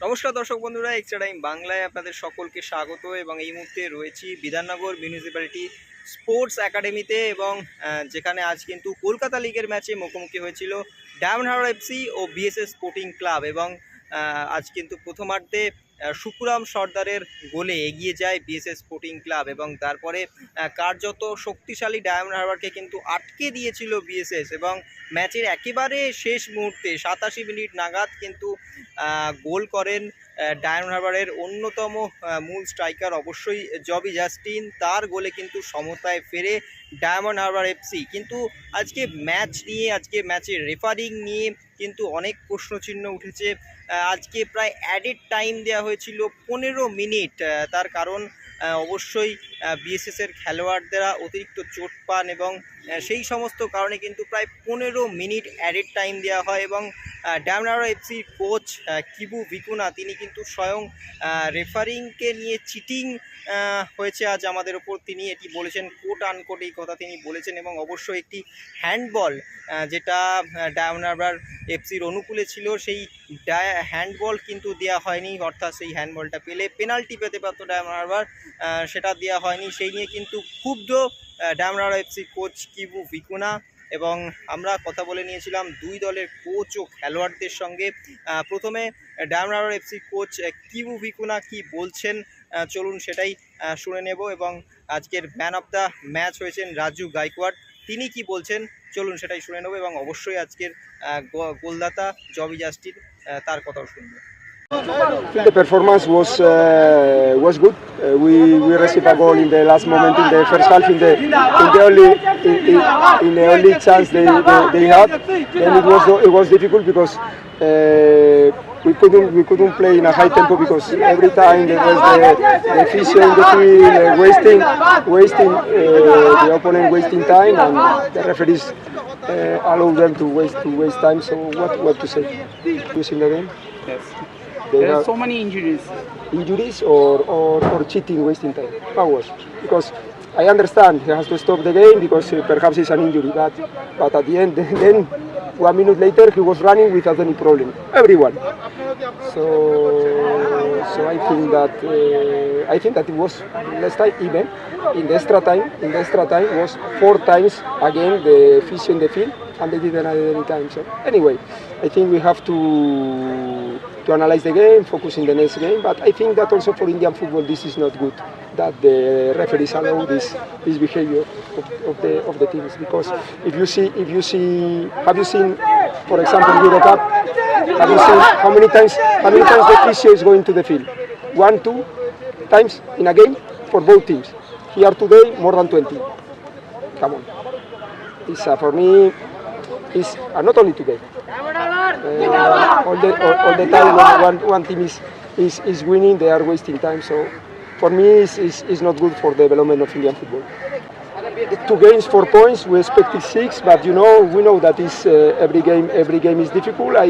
নমস্কার দর্শক বন্ধুরা এক্সট্রা টাইম বাংলায় আপনাদের সকলকে স্বাগত এবং এই মুহূর্তে রয়েছি বিধাননগর মিউনিসিপ্যালিটি স্পোর্টস একাডেমিতে এবং যেখানে আজ কিন্তু কলকাতা লিগের ম্যাচে মুখোমুখি হয়েছিল ডায়মন্ড হারবার এফসি ও বিএসএস স্পোর্টিং ক্লাব এবং আজ কিন্তু প্রথমার্ধে সুকুরাম সর্দারের গোলে এগিয়ে যায় বিএসএস স্পোর্টিং ক্লাব এবং তারপরে কার্যত শক্তিশালী ডায়মন্ড হারবারকে কিন্তু আটকে দিয়েছিল বিএসএস এবং ম্যাচের একেবারে শেষ মুহূর্তে সাতাশি মিনিট নাগাদ কিন্তু গোল করেন ডায়মন্ড হারবারের অন্যতম মূল স্ট্রাইকার অবশ্যই জবি জাস্টিন। তার গোলে কিন্তু সমতায় ফেরে ডায়মন্ড হারবার এফসি কিন্তু আজকে ম্যাচ নিয়ে, আজকে ম্যাচের রেফারিং নিয়ে কিন্তু অনেক প্রশ্নচিহ্ন উঠেছে। আজকে প্রায় অ্যাডেড টাইম দেওয়া হয়েছিল পনেরো মিনিট। তার কারণ অবশ্যই বিএসএস এর খেলোয়াড়দেরা অতিরিক্ত চোট পান এবং সেই সমস্ত কারণে কিন্তু প্রায় পনেরো মিনিট অ্যাডেড টাইম দেওয়া হয় এবং ড্যামনারা এফসির কোচ কিবু ভিকুনা তিনি কিন্তু স্বয়ং রেফারিংকে নিয়ে চিটিং হয়েছে আজ আমাদের ওপর। তিনি এটি বলেছেন কোট আনকোট এই কথা তিনি বলেছেন এবং অবশ্যই একটি হ্যান্ডবল যেটা ডায়মনারবার এফসির অনুকূলে ছিল, সেই হ্যান্ডবল কিন্তু দেওয়া হয়নি, অর্থাৎ সেই হ্যান্ডবলটা পেলে পেনাল্টি পেতে পারতো ডায়মনারবার সেটা দেওয়া হয়নি। সেই নিয়ে কিন্তু ক্ষুব্ধ ডায়মনারা এফসি কোচ কিবু ভিকুনা এবং আমরা কথা বলে নিয়েছিলাম দুই দলের কোচ ও খেলোয়াড়দের সঙ্গে। প্রথমে Diamond FC coach Kibu Vicuna কি বলছেন? চলুন সেটাই শুনে নেব এবং আজকের ম্যান অফ দ্য ম্যাচ হয়েছেন রাজু গাইকোয়াড। তিনি কি বলছেন? চলুন সেটাই শুনে নেব এবং অবশ্যই আজকের গোলদাতা জবি জাস্টিন তার কথাও শুনব। The performance was uh, was good. Uh, we we received a goal in the last moment in the first half in the in the only in, in, in the only chance they, they, they had. and it was it was difficult because uh, we couldn't we couldn't play in a high tempo because every time there was the, the physio in uh, wasting wasting uh, the opponent wasting time and the referees uh, allow them to waste to waste time. So what what to say? Losing the game. Yes. They There are so many injuries. injuries or, or, or cheating, wasting time? How was? Because I understand he has to stop the game because uh, perhaps it's an injury, but, but at the end, then one minute later he was running without any problem. Everyone. So, so I think that uh, I think that it was last time even in the extra time. In the extra time was four times again the fish in the field, and they didn't add any time. So anyway, I think we have to to analyze the game, focus in the next game. But I think that also for Indian football this is not good that the referees allow this this behavior of, of the of the teams because if you see if you see have you seen for example Euro Cup? Have you seen how many times how many times the physio is going to the field? One two times in a game for both teams. Here today more than 20 come on. It's uh, for me it's uh, not only today uh, all the all, all the time when one, one team is, is is winning they are wasting time. So for me it's, it's, it's not good for the development of Indian football. Two games four points we expected six but you know we know that is uh, every game every game is difficult. I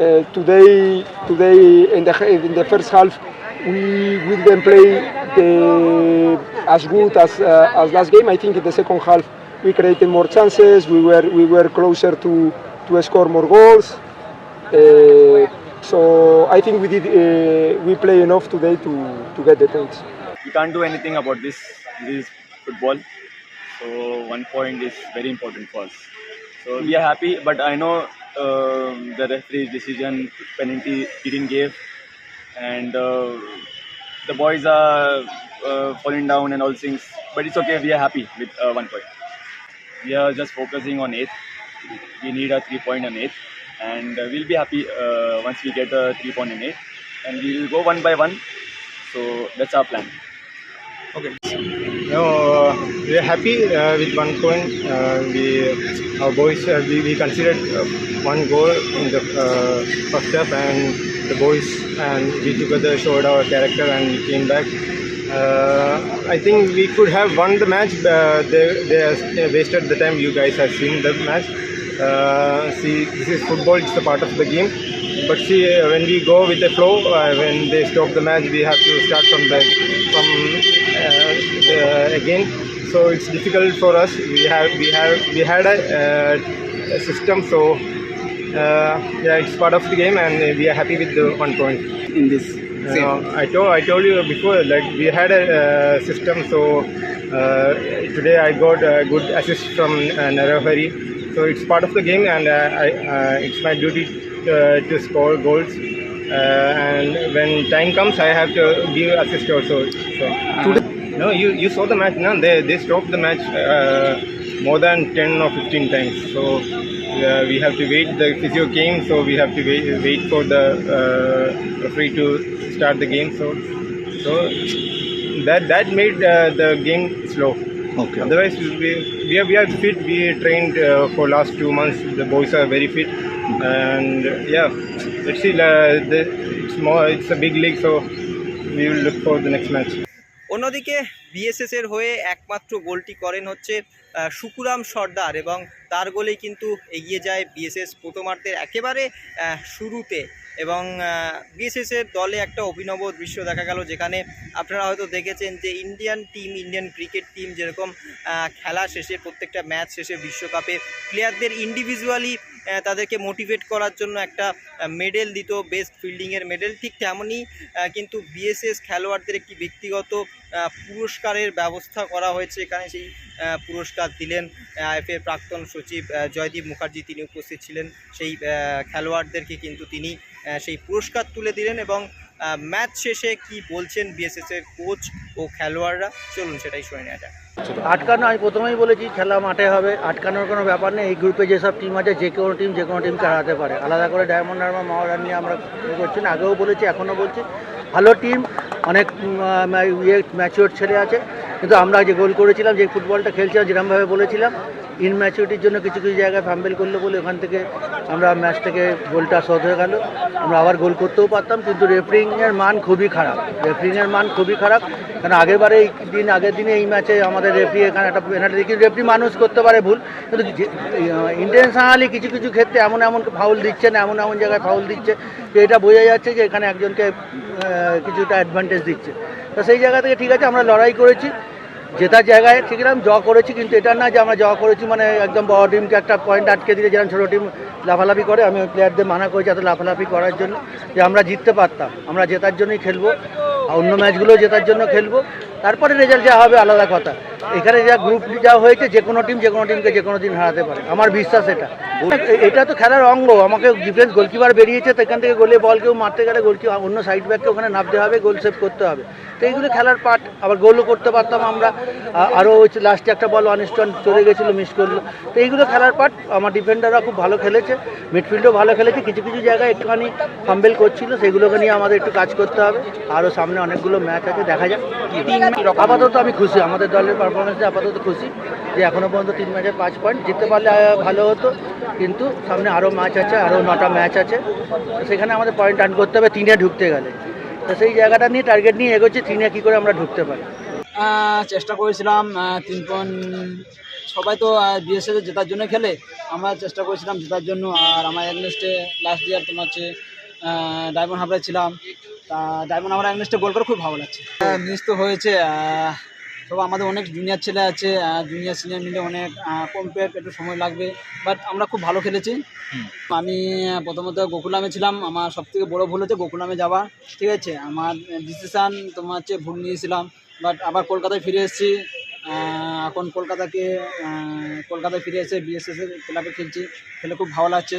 uh, today today in the in the first half we we didn't play the, as good as uh, as last game. I think in the second half we created more chances. We were we were closer to to score more goals uh, so I think we did uh, we play enough today to to get the points we can't do anything about this. This is football. So one point is very important for us. So we are happy, but I know um, the referee's decision penalty he didn't give, and uh, the boys are uh, falling down and all things. But it's okay. We are happy with uh, one point. We are just focusing on eighth. We need a three point on eighth, and uh, we'll be happy uh, once we get a three point on eighth, and we will go one by one. So that's our plan. No, uh, we are happy uh, with one point. Uh, we, our boys, uh, we, we considered one goal in the first half, and the boys and we together showed our character and we came back. I think we could have won the match. They they wasted the time. You guys have seen the match. Uh, see, this is football. It's a part of the game. But see, uh, when we go with the flow, uh, when they stop the match, we have to start from the from uh, the, again. So it's difficult for us. We have we have we had a, uh, a system. So uh, yeah, it's part of the game, and we are happy with the one point. in this Uh, I told I told you before, like we had a uh, system. So uh, today I got a good assist from uh, Narahari. So it's part of the game, and uh, I, uh, it's my duty uh, to score goals. Uh, and when time comes, I have to give assist also. So no, you you saw the match. No, they they stopped the match uh, more than ten or fifteen times. So. Uh, we have to wait. The physio came, so we have to wait, wait for the uh, referee to start the game. So, so that that made uh, the game slow. Okay Otherwise, we we are, we are fit. We trained uh, for last two months. The boys are very fit, and uh, yeah, let's see. Uh, the, it's more. It's a big league, so we will look for the next match. অন্যদিকে BSS এর হয়ে একমাত্র গোলটি করেন হচ্ছে সুকুরাম সর্দার এবং তার গোলেই কিন্তু এগিয়ে যায় বিএসএস প্রথমার্ধের একেবারে শুরুতে এবং বিএসএসের দলে একটা অভিনব দৃশ্য দেখা গেল যেখানে আপনারা হয়তো দেখেছেন যে Indian team, Indian cricket team যেরকম খেলা শেষে প্রত্যেকটা ম্যাচ শেষে বিশ্বকাপে প্লেয়ারদের ইন্ডিভিজুয়ালি তাদেরকে মোটিভেট করার জন্য একটা মেডেল দিত বেস্ট ফিল্ডিংয়ের মেডেল ঠিক তেমনই কিন্তু বিএসএস খেলোয়াড়দের একটি ব্যক্তিগত পুরস্কারের ব্যবস্থা করা হয়েছে। এখানে সেই পুরস্কার দিলেন আইএফের প্রাক্তন সচিব জয়দীপ মুখার্জি। তিনি উপস্থিত ছিলেন সেই খেলোয়াড়দেরকে, কিন্তু তিনি সেই পুরস্কার তুলে দিলেন এবং ম্যাচ শেষে কি বলছেন বিএসএস এর কোচ ও খেলোয়াড়রা? চলুন সেটাই শুনে নেওয়া যাক। আটকানো, আমি প্রথমেই বলেছি খেলা মাঠে হবে, আটকানোর কোনো ব্যাপার নেই। এই গ্রুপে যেসব টিম আছে, যে কোনো টিম যে কোনো টিমকে হারাতে পারে। আলাদা করে ডায়মন্ড আর্মা মাওয়ার নিয়ে আমরা করছি না। আগেও বলেছি, এখনও বলছি। ভালো টিম অনেক ইয়ে ম্যাচিওর ছেলে আছে। কিন্তু আমরা যে গোল করেছিলাম, যে ফুটবলটা খেলছিলাম যেরকমভাবে বলেছিলাম ইনম্যাচিউরিটির জন্য কিছু কিছু জায়গায় ফ্যাম্বেল করল বলে ওখান থেকে আমরা ম্যাচ থেকে গোলটা শোধ হয়ে গেল। আমরা আবার গোল করতেও পারতাম, কিন্তু রেফারিংয়ের মান খুবই খারাপ। রেফারিংয়ের মান খুবই খারাপ। কারণ আগের বারে এই দিন, আগের দিনে এই ম্যাচে আমাদের রেফারি এখানে একটা পেনাল্টি কিন্তু রেফারি মানুষ করতে পারে ভুল, কিন্তু ইন্টেনশনালি কিছু কিছু ক্ষেত্রে এমন এমন ফাউল দিচ্ছে না, এমন এমন জায়গায় ফাউল দিচ্ছে যে এটা বোঝা যাচ্ছে যে এখানে একজনকে কিছুটা অ্যাডভান্টেজ দিচ্ছে। তো সেই জায়গা থেকে ঠিক আছে, আমরা লড়াই করেছি। জেতার জায়গায় ঠিক এরকম জ করেছি, কিন্তু এটা না যে আমরা জ করেছি মানে একদম বড় টিমকে একটা পয়েন্ট আটকে দিলে যেরকম ছোটো টিম লাফালাফি করে, আমি ওই প্লেয়ারদের মানা করেছি এত লাফালাফি করার জন্য যে আমরা জিততে পারতাম, আমরা জেতার জন্যই খেলব। অন্য ম্যাচগুলো জেতার জন্য খেলব। তারপরে রেজাল্ট যা হবে আলাদা কথা। এখানে যা গ্রুপ যা হয়েছে, যে কোনো টিম যে কোনো টিমকে যে কোনো দিন হারাতে পারে। আমার বিশ্বাস এটা। এটা তো খেলার অঙ্গ। আমাকে ডিফেন্স গোলকিপার বেরিয়েছে, তো এখান থেকে গোলে বল কেউ মারতে গেলে গোলকি অন্য সাইড ব্যাককে ওখানে নামতে হবে গোল সেভ করতে হবে। তো এইগুলো খেলার পার্ট আবার গোলও করতে পারতাম আমরা। আরও হচ্ছে লাস্টে একটা বল অনিস্টন চলে গেছিল মিস করল। তো এইগুলো খেলার পার্ট আমার ডিফেন্ডাররা খুব ভালো খেলেছে। মিডফিল্ডও ভালো খেলেছে। কিছু কিছু জায়গায় একটুখানি ফাম্বেল করছিল। সেগুলোকে নিয়ে আমাদের একটু কাজ করতে হবে। আরও সামনে অনেকগুলো ম্যাচ আছে, দেখা যাক। আপাতত আমি খুশি, আমাদের দলের পারফরমেন্সে আপাতত খুশি, যে এখনও পর্যন্ত তিন ম্যাচে পাঁচ পয়েন্ট জিততে পারলে ভালো হতো। কিন্তু সামনে আরও ম্যাচ আছে আরও নটা ম্যাচ আছে। সেখানে আমাদের পয়েন্ট আর্ন করতে হবে, তিনে ঢুকতে গেলে। তো সেই জায়গাটা নিয়ে টার্গেট নিয়ে এগোচ্ছি, তিনে কী করে আমরা ঢুকতে পারি। চেষ্টা করেছিলাম তিন পয়েন্ট সবাই তো বিএসএফ জেতার জন্য খেলে। আমরা চেষ্টা করেছিলাম জেতার জন্য, আর আমার অ্যাগনেস্টে লাস্ট ইয়ার তোমার হচ্ছে ডায়মন্ড হাবড়ায় ছিলাম। তা ডায়মন্ড হাবড়া অ্যাগনেস্টে গোল করে খুব ভালো লাগছে। মিস তো হয়েছে তবে আমাদের অনেক জুনিয়র ছেলে আছে জুনিয়র সিনিয়র মিলে অনেক কম্পেয়ার একটু সময় লাগবে বাট আমরা খুব ভালো খেলেছি। আমি প্রথমত গোকুলামে ছিলাম আমার সব থেকে বড়ো ভুল হচ্ছে গোকুলামে যাওয়া ঠিক আছে? আমার ডিসিশান তোমার হচ্ছে ভুল নিয়েছিলাম বাট আবার কলকাতায় ফিরে এসেছি এখন কলকাতাকে কলকাতায় ফিরে এসে বিএসএস এর ক্লাবে খেলছি খেলে খুব ভালো লাগছে।